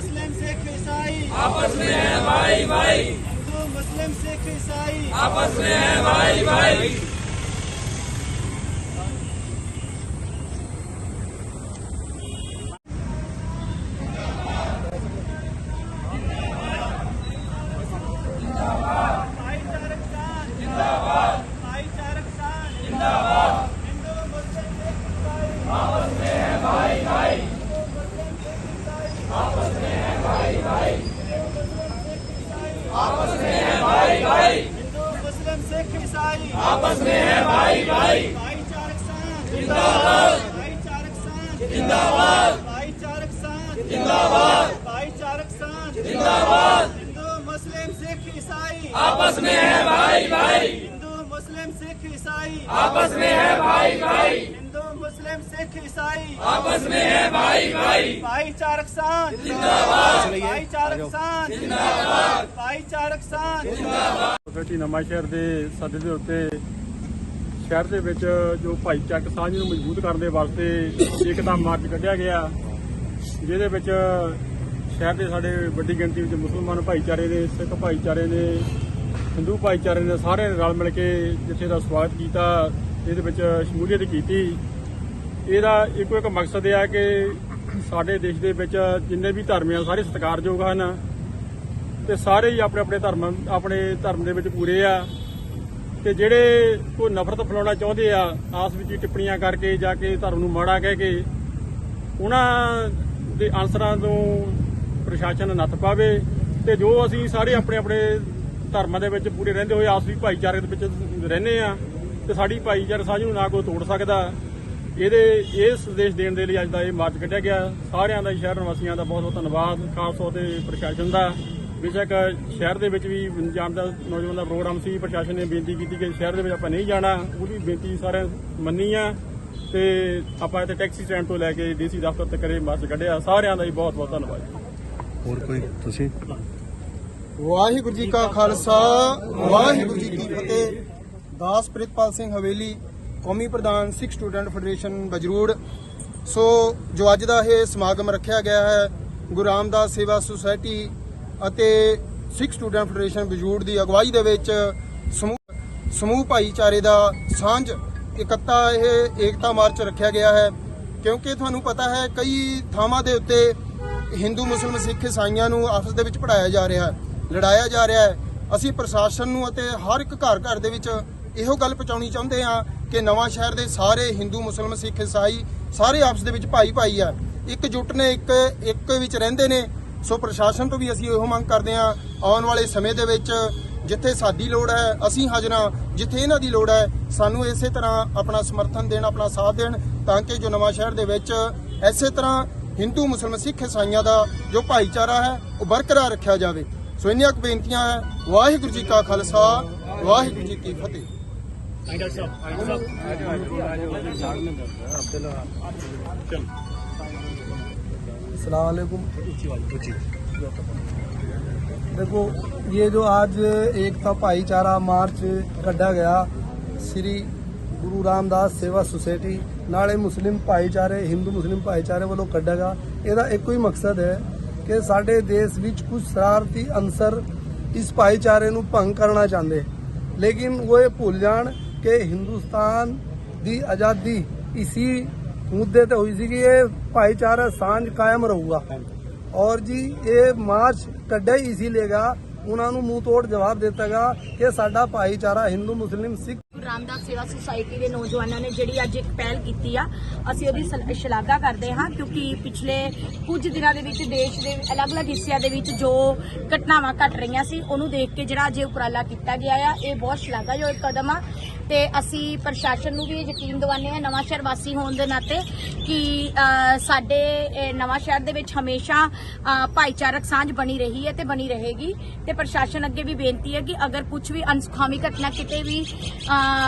मुस्लिम सिख ईसाई आपस में है भाई भाई हिंदू मुस्लिम सिख ईसाई आपस में है भाई भाई آپس میں ہے بھائی بھائی۔ چارک زندہ باد۔ بھائی چارک زندہ باد۔ بھائی چارک زندہ باد۔ بھائی چارک زندہ باد۔ ہندو مسلم سکھ عیسائی۔ آپس میں ہے بھائی بھائی۔ ہندو مسلم سکھ عیسائی۔ آپس میں ہے بھائی بھائی۔ ہندو مسلم سکھ عیسائی۔ آپس میں ہے بھائی بھائی۔ بھائی چارک ساتھ زندہ باد۔ بھائی چارک ساتھ زندہ باد۔ بھائی چارک ساتھ زندہ باد۔ ਸੋਸਾਇਟੀ ਨਵਾਂ ਸ਼ਹਿਰ ਦੇ ਸੱਦੇ ਦੇ ਉੱਤੇ ਸ਼ਹਿਰ ਦੇ ਵਿੱਚ ਜੋ ਭਾਈਚਾਰਕ ਸਾਂਝ ਨੂੰ ਮਜ਼ਬੂਤ ਕਰਨ ਦੇ ਵਾਸਤੇ ਏਕਤਾ ਮਾਰਚ ਕੱਢਿਆ ਗਿਆ, ਜਿਹਦੇ ਵਿੱਚ ਸ਼ਹਿਰ ਦੇ ਸਾਡੇ ਵੱਡੀ ਗਿਣਤੀ ਵਿੱਚ ਮੁਸਲਮਾਨ ਭਾਈਚਾਰੇ ਨੇ, ਸਿੱਖ ਭਾਈਚਾਰੇ ਨੇ, ਹਿੰਦੂ ਭਾਈਚਾਰੇ ਨੇ ਸਾਰੇ ਨੇ ਰਲ ਮਿਲ ਕੇ ਜਿੱਥੇ ਦਾ ਸਵਾਗਤ ਕੀਤਾ, ਇਹਦੇ ਵਿੱਚ ਸ਼ਮੂਲੀਅਤ ਕੀਤੀ। ਇਹਦਾ ਇੱਕੋ ਇੱਕ ਮਕਸਦ ਇਹ ਹੈ ਕਿ ਸਾਡੇ ਦੇਸ਼ ਦੇ ਵਿੱਚ ਜਿੰਨੇ ਵੀ ਧਰਮ ਆ, ਸਾਰੇ ਸਤਿਕਾਰਯੋਗ ਹਨ। ਤੇ ਸਾਰੇ ਹੀ ਆਪਣੇ ਆਪਣੇ ਧਰਮ ਆਪਣੇ ਧਰਮ ਦੇ ਵਿੱਚ ਪੂਰੇ ਆ। ਤੇ ਜਿਹੜੇ ਕੋਈ ਨਫ਼ਰਤ ਫੈਲਾਉਣਾ ਚਾਹੁੰਦੇ ਆ, ਆਸ ਵਿੱਚ ਟਿੱਪਣੀਆਂ ਕਰਕੇ ਜਾ ਕੇ ਧਰਮ ਨੂੰ ਮਾੜਾ ਕਹਿ ਕੇ, ਉਹਨਾਂ ਦੇ ਆਨਸਰਾਂ ਤੋਂ ਪ੍ਰਸ਼ਾਸਨ ਨੱਥ ਪਾਵੇ ਤੇ ਜੋ ਅਸੀਂ ਸਾਰੇ ਆਪਣੇ ਆਪਣੇ ਧਰਮਾਂ ਦੇ ਵਿੱਚ ਪੂਰੇ ਰਹਿੰਦੇ ਹੋਏ ਆਪਸੀ ਭਾਈਚਾਰੇ ਦੇ ਵਿੱਚ ਰਹਿੰਦੇ ਆ, ਤੇ ਸਾਡੀ ਭਾਈਚਾਰੇ ਸਾਂਝ ਨੂੰ ਨਾ ਕੋਈ ਤੋੜ ਸਕਦਾ। ਇਹਦੇ, ਇਹ ਸੰਦੇਸ਼ ਦੇਣ ਦੇ ਲਈ ਅੱਜ ਦਾ ਇਹ ਮਾਰਚ ਕੱਢਿਆ ਗਿਆ। ਸਾਰਿਆਂ ਦਾ, ਸ਼ਹਿਰ ਨਿਵਾਸੀਆਂ ਦਾ ਬਹੁਤ ਬਹੁਤ ਧੰਨਵਾਦ, ਖਾਸ ਤੌਰ ਤੇ ਪ੍ਰਸ਼ਾਸਨ ਦਾ। ਬੇਸ਼ੱਕ ਸ਼ਹਿਰ ਦੇ ਵਿੱਚ ਵੀ ਜਾਣ ਦਾ ਨੌਜਵਾਨ ਦਾ ਪ੍ਰੋਗਰਾਮ ਸੀ ਪ੍ਰਸ਼ਾਸਨ ਨੇ ਬੇਨਤੀ ਕੀਤੀ ਕਿ ਸ਼ਹਿਰ ਦੇ ਵਿੱਚ ਆਪਾਂ ਨਹੀਂ ਜਾਣਾ ਉਹਦੀ ਬੇਨਤੀ ਸਾਰਿਆਂ ਮੰਨੀ ਆ ਤੇ ਆਪਾਂ ਇੱਥੇ ਟੈਕਸੀ ਸਟੈਂਡ ਤੋਂ ਲੈ ਕੇ ਡੀਸੀ ਦਫ਼ਤਰ ਤੱਕ ਇਹ ਮਾਰਚ ਕੱਢਿਆ। ਸਾਰਿਆਂ ਦਾ ਹੀ ਬਹੁਤ ਬਹੁਤ ਧੰਨਵਾਦ। ਹੋਰ ਕੋਈ ਤੁਸੀਂ? ਵਾਹਿਗੁਰੂ ਜੀ ਕਾ ਖਾਲਸਾ ਵਾਹਿਗੁਰੂ ਜੀ ਕੀ ਫਤਿਹ। ਦਾਸ ਪ੍ਰਿਤਪਾਲ ਸਿੰਘ ਹਵੇਲੀ ਕੌਮੀ ਪ੍ਰਧਾਨ ਸਿੱਖ ਸਟੂਡੈਂਟ ਫੈਡਰੇਸ਼ਨ ਬਜਰੂੜ। ਸੋ ਜੋ ਅੱਜ ਦਾ ਇਹ ਸਮਾਗਮ ਰੱਖਿਆ ਗਿਆ ਹੈ ਗੁਰੂ ਰਾਮਦਾਸ ਸੇਵਾ ਸੁਸਾਇਟੀ ਅਤੇ ਸਿੱਖ ਸਟੂਡੈਂਟ ਫੈਡਰੇਸ਼ਨ ਬਜਰੂੜ ਦੀ ਅਗਵਾਈ ਦੇ ਵਿੱਚ ਸਮੂਹ ਸਮੂਹ ਭਾਈਚਾਰੇ ਦਾ ਸਾਂਝ ਇਕੱਤਾ ਇਹ ਏਕਤਾ ਮਾਰਚ ਰੱਖਿਆ ਗਿਆ ਹੈ। ਕਿਉਂਕਿ ਤੁਹਾਨੂੰ ਪਤਾ ਹੈ, ਕਈ ਥਾਵਾਂ ਦੇ ਉੱਤੇ ਹਿੰਦੂ ਮੁਸਲਮਾਨ ਸਿੱਖ ਇਸਾਈਆਂ ਨੂੰ ਆਪਸ ਦੇ ਵਿੱਚ ਪੜਾਇਆ ਜਾ ਰਿਹਾ ਹੈ, ਲੜਾਇਆ ਜਾ ਰਿਹਾ ਹੈ। ਅਸੀਂ ਪ੍ਰਸ਼ਾਸਨ ਨੂੰ ਅਤੇ ਹਰ ਇੱਕ ਘਰ ਘਰ ਦੇ ਵਿੱਚ ਇਹੋ ਗੱਲ ਪਹੁੰਚਾਉਣੀ ਚਾਹੁੰਦੇ ਹਾਂ ਕਿ ਨਵਾਂ ਸ਼ਹਿਰ ਦੇ ਸਾਰੇ ਹਿੰਦੂ ਮੁਸਲਮਾਨ ਸਿੱਖ ਇਸਾਈ ਸਾਰੇ ਆਪਸ ਦੇ ਵਿੱਚ ਭਾਈ ਭਾਈ ਆ ਇੱਕ ਜੁੱਟ ਨੇ, ਇੱਕ ਇੱਕ ਵਿੱਚ ਰਹਿੰਦੇ ਨੇ ਸੋ ਪ੍ਰਸ਼ਾਸਨ ਤੋਂ ਵੀ ਅਸੀਂ ਇਹੋ ਮੰਗ ਕਰਦੇ ਹਾਂ ਆਉਣ ਵਾਲੇ ਸਮੇਂ ਦੇ ਵਿੱਚ ਜਿੱਥੇ ਸਾਡੀ ਲੋੜ ਹੈ ਅਸੀਂ ਹਾਜ਼ਰਾਂ ਜਿੱਥੇ ਇਹਨਾਂ ਦੀ ਲੋੜ ਹੈ ਸਾਨੂੰ ਇਸੇ ਤਰ੍ਹਾਂ ਆਪਣਾ ਸਮਰਥਨ ਦੇਣ ਆਪਣਾ ਸਾਥ ਦੇਣ ਤਾਂ ਕਿ ਜੋ ਨਵਾਂ ਸ਼ਹਿਰ ਦੇ ਵਿੱਚ ਇਸੇ ਤਰ੍ਹਾਂ ਹਿੰਦੂ ਮੁਸਲਮਾਨ ਸਿੱਖ ਇਸਾਈਆਂ ਦਾ ਜੋ ਭਾਈਚਾਰਾ ਹੈ ਉਹ ਬਰਕਰਾਰ ਰੱਖਿਆ ਜਾਵੇ ਸੋ ਇੰਨੀਆਂ ਕੁ ਬੇਨਤੀਆਂ ਹੈ ਵਾਹਿਗੁਰੂ ਜੀ ਕਾ ਖਾਲਸਾ ਵਾਹਿਗੁਰੂ ਜੀ ਕੀ ਫਤਿਹ सलामकुम देखो ये जो आज एकता भाईचारा मार्च ਕੱਢਿਆ ਗਿਆ ਸ੍ਰੀ ਗੁਰੂ ਰਾਮਦਾਸ ਸੇਵਾ ਸੁਸਾਇਟੀ ਨਾਲੇ ਮੁਸਲਿਮ ਭਾਈਚਾਰੇ ਹਿੰਦੂ ਮੁਸਲਿਮ ਭਾਈਚਾਰੇ ਵੱਲੋਂ ਕੱਢਿਆ ਗਿਆ ਇਹਦਾ ਇੱਕੋ ਹੀ ਮਕਸਦ ਹੈ ਕਿ ਸਾਡੇ ਦੇਸ਼ ਵਿੱਚ ਕੁਝ ਸ਼ਰਾਰਤੀ ਅੰਸਰ ਇਸ ਭਾਈਚਾਰੇ ਨੂੰ ਭੰਗ ਕਰਨਾ ਚਾਹੁੰਦੇ ਲੇਕਿਨ ਉਹ ਇਹ ਭੁੱਲ ਜਾਣ ਕਿ ਹਿੰਦੁਸਤਾਨ ਦੀ ਆਜ਼ਾਦੀ ਇਸੀ ਮੁੱਦੇ ਤੇ ਹੋਈ ਸੀ ਕਿ ਇਹ ਭਾਈਚਾਰਾ ਸਾਂਝ ਕਾਇਮ ਰਹੂਗਾ। ਔਰ ਜੀ, ਇਹ ਮਾਰਚ ਕੱਢਿਆ ਹੀ ਇਸੀ ਲੇਗਾ, ਉਹਨਾਂ ਨੂੰ ਮੂੰਹ ਤੋੜ ਜਵਾਬ ਦਿੱਤਾ ਕਿ ਸਾਡਾ ਭਾਈਚਾਰਾ ਹਿੰਦੂ, ਮੁਸਲਿਮ, ਸਿੱਖ ਰਾਮਦਾਸ ਸੇਵਾ ਸੁਸਾਇਟੀ ਦੇ ਨੌਜਵਾਨਾਂ ਨੇ ਜਿਹੜੀ ਅੱਜ ਇੱਕ ਪਹਿਲ ਕੀਤੀ ਆ, ਅਸੀਂ ਉਹਦੀ ਸ਼ਲਾਘਾ ਕਰਦੇ ਹਾਂ ਕਿਉਂਕਿ ਪਿਛਲੇ ਕੁਝ ਦਿਨਾਂ ਦੇ ਵਿੱਚ ਦੇਸ਼ ਦੇ ਅਲੱਗ-ਅਲੱਗ ਹਿੱਸਿਆਂ ਦੇ ਵਿੱਚ ਜੋ ਘਟਨਾਵਾਂ ਘਟ ਰਹੀਆਂ ਸੀ, ਉਹਨੂੰ ਦੇਖ ਕੇ ਜਿਹੜਾ ਅੱਜ ਉਪਰਾਲਾ ਕੀਤਾ ਗਿਆ ਆ, ਇਹ ਬਹੁਤ ਸ਼ਲਾਘਾਯੋਗ ਕਦਮ ਆ। ਤੇ ਅਸੀਂ ਪ੍ਰਸ਼ਾਸਨ ਨੂੰ ਵੀ ਇਹ ਯਕੀਨ ਦਿਵਾਉਂਦੇ ਹਾਂ ਨਵਾਂ ਸ਼ਹਿਰ ਵਾਸੀ ਹੋਣ ਦੇ ਨਾਤੇ ਕਿ ਸਾਡੇ ਇਹ ਨਵਾਂ ਸ਼ਹਿਰ ਦੇ ਵਿੱਚ ਹਮੇਸ਼ਾ ਭਾਈਚਾਰਕ ਸਾਂਝ ਬਣੀ ਰਹੀ ਹੈ ਤੇ ਬਣੀ ਰਹੇਗੀ। ਤੇ ਪ੍ਰਸ਼ਾਸਨ ਅੱਗੇ ਵੀ ਬੇਨਤੀ ਹੈ ਕਿ ਅਗਰ ਕੁਝ ਵੀ ਅਨਸੁਖਾਵੀ ਘਟਨਾ ਕਿਤੇ ਵੀ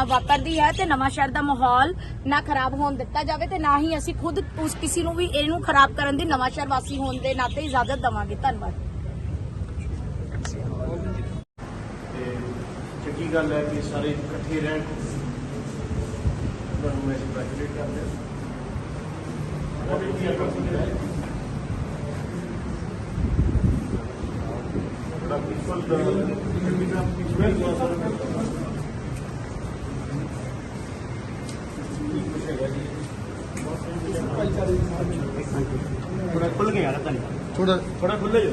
ਵਾਪਰਦੀ ਹੈ ਤੇ ਨਵਾਂ ਸ਼ਹਿਰ ਦਾ ਮਾਹੌਲ ਨਾ ਖਰਾਬ ਹੋਣ ਦਿੱਤਾ ਜਾਵੇ ਤੇ ਨਾ ਹੀ ਅਸੀਂ ਖੁਦ ਉਸ ਕਿਸੇ ਨੂੰ ਵੀ ਇਹਨੂੰ ਖਰਾਬ ਕਰਨ ਦੀ ਨਵਾਂ ਸ਼ਹਿਰ ਵਾਸੀ ਹੋਣ ਦੇ ਨਾਤੇ ਇਜਾਜ਼ਤ ਦੇਵਾਂਗੇ। ਧੰਨਵਾਦ ਤੇ ਚੰਗੀ ਗੱਲ ਹੈ ਕਿ ਸਾਰੇ ਇਕੱਠੇ ਰਹਿਣ ਉਹਨਾਂ ਨੂੰ ਅਸੀਂ ਪ੍ਰੈਜ਼ੀਡੈਂਟ ਕਰਦੇ ਹਾਂ ਬੜਾ ਪੀਸਫੁਲ ਥੋੜਾ ਖੁੱਲ ਕੇ ਯਾਰ ਤਾਂ ਥੋੜਾ ਥੋੜਾ ਖੁੱਲੇ ਜੋ